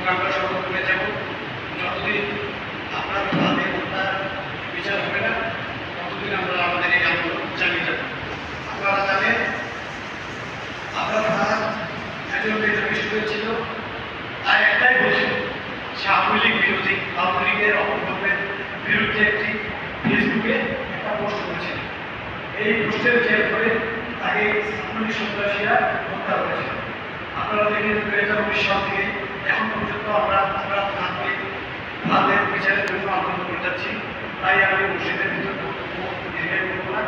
এবং আমরা সফল করে যাব। যতদিন আপনার ভাবে হত্যার বিচার হবে না, ততদিন আমরা আমাদের এই আন্দোলন চালিয়ে যাব। আপনারা জানেন, আপনার ভাত একজন নেতাবিষ্ট হয়েছিল। তার একটাই বলছিল সে আওয়ামী লীগ বিরোধী। আওয়ামী লীগের অপকর্মের বিরুদ্ধে একটি ফেসবুকে একটা পোস্ট করেছিল। এই পোস্টের জেল করে তাকে আওয়ামী লীগ সন্ত্রাসীরা হত্যা করেছিল। আপনারা দেখেন দু হাজার উনিশ সাল থেকে তাই আমি মুর্শিদের ভিতর না।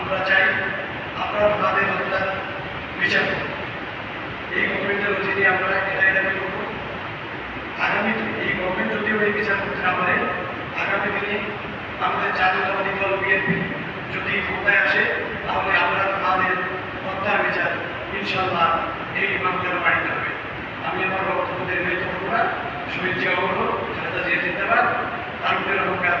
আমরা চাই আপনারা তাদের হত্যার বিচার এই গভর্নমেন্টের অধীনে আমরা এটাই দাবি করব? আগামী এই গভর্নমেন্ট যদিও এই বিচার করতে না পারে, আগামী দিনে আমাদের জাতীয়তাবাদী দল বিএনপি যদি ক্ষমতায় আসে, তাহলে আমরা তাদের হত্যার বিচার ইনশাল্লাহ এই মামলার বাড়িতে হবে। আমি আমার বক্তব্য দীর্ঘায়িত করব না। শহীদ জিয়া বলব খালেদা জিয়া জিন্দাবাদ। তারপরে রহমান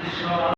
মদিনা বিশ্ব